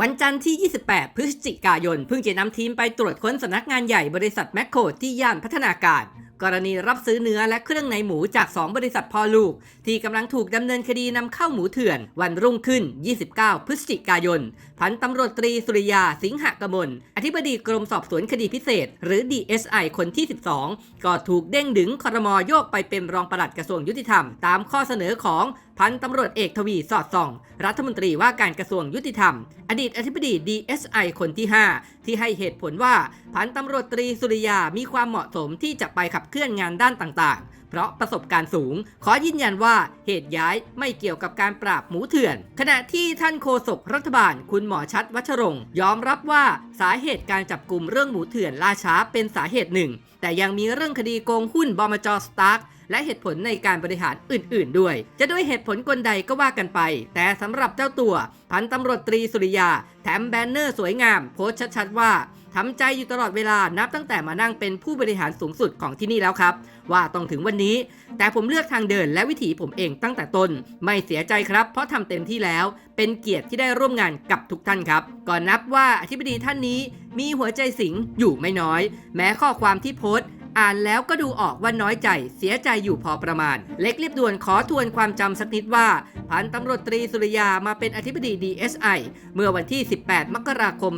วันจันทร์ที่ 28 พฤศจิกายน เพิ่งจะนำทีมไปตรวจค้นสำนักงานใหญ่บริษัทแมคโครที่ย่านพัฒนาการ กรณีรับซื้อเนื้อและเครื่องในหมูจาก 2 บริษัทพ่อลูก ที่กำลังถูกดำเนินคดีนำเข้าหมูเถื่อน วันรุ่งขึ้น 29 พฤศจิกายน พันตำรวจตรีสุริยา สิงหกมล อธิบดีกรมสอบสวนคดีพิเศษ หรือ DSI คนที่ 12 ก็ถูกเด้งดึงคอรมอโยกไปเป็นรองปลัดกระทรวงยุติธรรม ตามข้อเสนอของ พันตำรวจเอกทวีสอดส่อง รัฐมนตรีว่าการกระทรวงยุติธรรม อดีตอธิบดี DSI คนที่ 5 ที่ให้เหตุผลว่า พันตำรวจตรีสุริยามีความเหมาะสมที่จะไปขับเคลื่อนงานด้านต่างๆเพราะประสบการณ์สูง ขอยืนยันว่าเหตุย้ายไม่เกี่ยวกับการปราบหมูเถื่อน ขณะที่ท่านโฆษกรัฐบาลคุณหมอชัดวัชรงยอมรับว่าสาเหตุการจับกลุ่มเรื่องหมูเถื่อนล่าช้าเป็นสาเหตุหนึ่ง แต่ยังมีเรื่องคดีโกงหุ้นบอมจอสตาร์กและเหตุผลในการบริหารอื่น ๆ ด้วย จะด้วยเหตุผลกลใดก็ว่ากันไป แต่สำหรับเจ้าตัว พันตำรวจตรีสุริยา แถมแบนเนอร์สวยงาม โพสชัด ๆ ว่า ทำใจอยู่ตลอดเวลานับตั้งแต่มานั่งเป็นผู้บริหารสูงสุดของที่นี่แล้วครับ ว่าต้องถึงวันนี้ แต่ผมเลือกทางเดินและวิถีผมเองตั้งแต่ต้น ไม่เสียใจครับ เพราะทำเต็มที่แล้ว เป็นเกียรติที่ได้ร่วมงานกับทุกท่านครับก่อนนับว่าอธิบดีท่านนี้ มีหัวใจสิงอยู่ไม่น้อย แม้ข้อความที่โพสต์อ่านแล้วก็ดูออกว่าน้อยใจ เสียใจอยู่พอประมาณ เล็กรีบด่วนขอทวนความจำสักนิดว่า พันตำรวจตรีสุริยามาเป็นอธิบดี DSI เมื่อวันที่ 18 มกราคม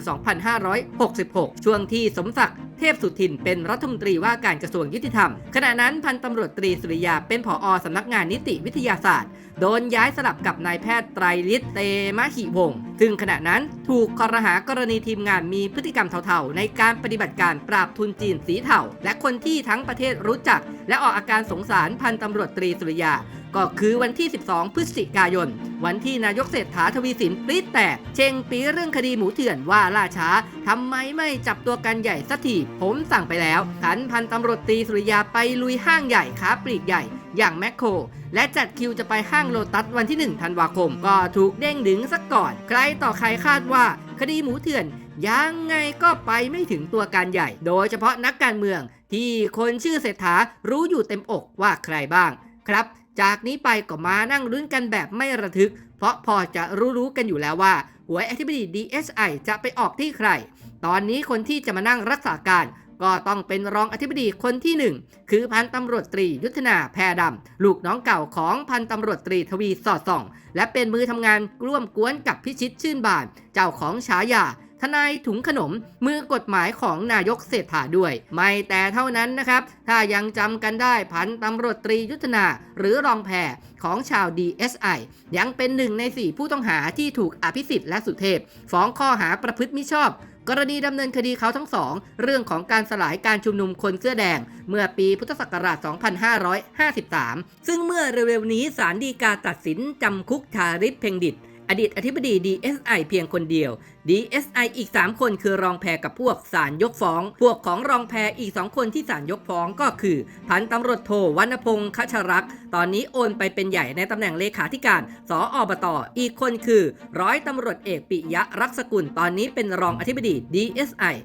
2566 ช่วงที่สมศักดิ์เทพสุทินเป็นรัฐมนตรีว่าการกระทรวงยุติธรรม ขณะนั้นพันตำรวจตรีสุริยาเป็นผอสำนักงานนิติวิทยาศาสตร์ โดนย้ายสลับกับนายแพทย์ไตรฤทธิ์เตมะหิวงศ์ซึ่งขณะนั้นถูกคอรหากรณีทีมงานมีพฤติกรรมเท่าๆ ในการปฏิบัติการปราบทุนจีนสีเทาและคนที่ทั้งประเทศรู้จัก และออกอาการสงสารพันตำรวจตรีสุริยา ก็คือวันที่ 12 พฤศจิกายน วันที่นายกเศรษฐาทวีสินปรีดแตก เชงปีเรื่องคดีหมูเถื่อนว่าล่าช้าทำไมไม่จับตัวกันใหญ่สักทีผมสั่งไปแล้วขันพันตำรวจตรีสุริยาไปลุยห้างใหญ่ค้าปลีกใหญ่ อย่างแมคโคร และจัดคิวจะไปห้างโลตัสวันที่ 1 ธันวาคม ก็ถูกเด้งดึงซะก่อน ใครต่อใครคาดว่า คดีหมูเถื่อน ยังไงก็ไปไม่ถึงตัวการใหญ่ โดยเฉพาะนักการเมือง ที่คนชื่อเศรษฐารู้อยู่เต็มอกว่าใครบ้าง ครับ จากนี้ไปก็มานั่งลุ้นกันแบบไม่ระทึก เพราะพอจะรู้ๆกันอยู่แล้วว่าหวยอธิบดี DSI จะไปออกที่ใคร ตอนนี้คนที่จะมานั่งรักษาการ ก็ต้องเป็นรองอธิบดีคนที่หนึ่งคือพันตำรวจตรียุทธนาแพรดำลูกน้องเก่าของพันตำรวจตรีทวีสอดส่อง และเป็นมือทำงานร่วมกวนกับพิชิตชื่นบาน เจ้าของฉายา ทนายถุงขนมมือกฎหมายของนายกเศรษฐาด้วย ไม่แต่เท่านั้นนะครับ ถ้ายังจำกันได้พันตำรวจตรียุทธนา หรือรองแพรของชาว DSI ยังเป็นหนึ่งใน 4 ผู้ต้องหาที่ถูกอภิสิทธิ์และสุเทพ ฟ้องข้อหาประพฤติมิชอบ กรณีดำเนินคดีเขาทั้งสอง เรื่องของการสลายการชุมนุมคนเสื้อแดง เมื่อปีพุทธศักราช 2553 ซึ่งเมื่อเร็วๆนี้ศาลฎีกาตัดสินจำคุกทาริศเพ่งดิต อดีตอธิบดี DSI เพียงคนเดียว DSI อีก 3 คนคือรองแพรกับพวกศาลยกฟ้อง พวกของรองแพรอีก 2 คนที่ศาลยกฟ้องก็คือ พันตำรวจโทวรรณพงษ์คชรักษ์ตอนนี้โอนไปเป็นใหญ่ในตำแหน่งเลขาธิการ สออบตอีกคนคือ ร้อยตำรวจเอกปิยะรักษกุล ตอนนี้เป็นรองอธิบดี DSI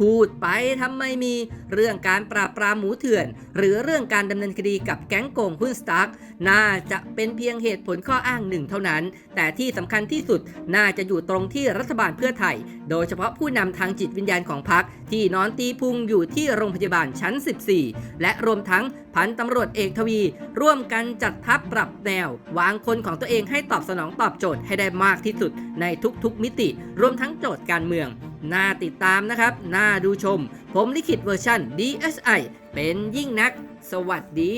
พูดไปทำไมมีเรื่องการปราบปรามหมูเถื่อน หรือเรื่องการดำเนินคดีกับแก๊งโกงหุ้นสตาร์กน่าจะเป็นเพียงเหตุผลข้ออ้างหนึ่งเท่านั้น แต่ที่สำคัญคัญที่สุด น่าจะอยู่ตรงที่รัฐบาลเพื่อไทย โดยเฉพาะผู้นำทางจิตวิญญาณของพรรคที่นอนตีพุงอยู่ที่โรงพยาบาลชั้น 14 และรวมทั้งพันตำรวจเอกทวี ร่วมกันจัดทัพปรับแนว วางคนของตัวเองให้ตอบสนองตอบโจทย์ให้ได้มากที่สุด ในทุกๆมิติ รวมทั้งโจทย์การเมืองน่าติดตามนะครับ น่าดูชม ผมลิขิตเวอร์ชัน DSI เป็นยิ่งนัก สวัสดี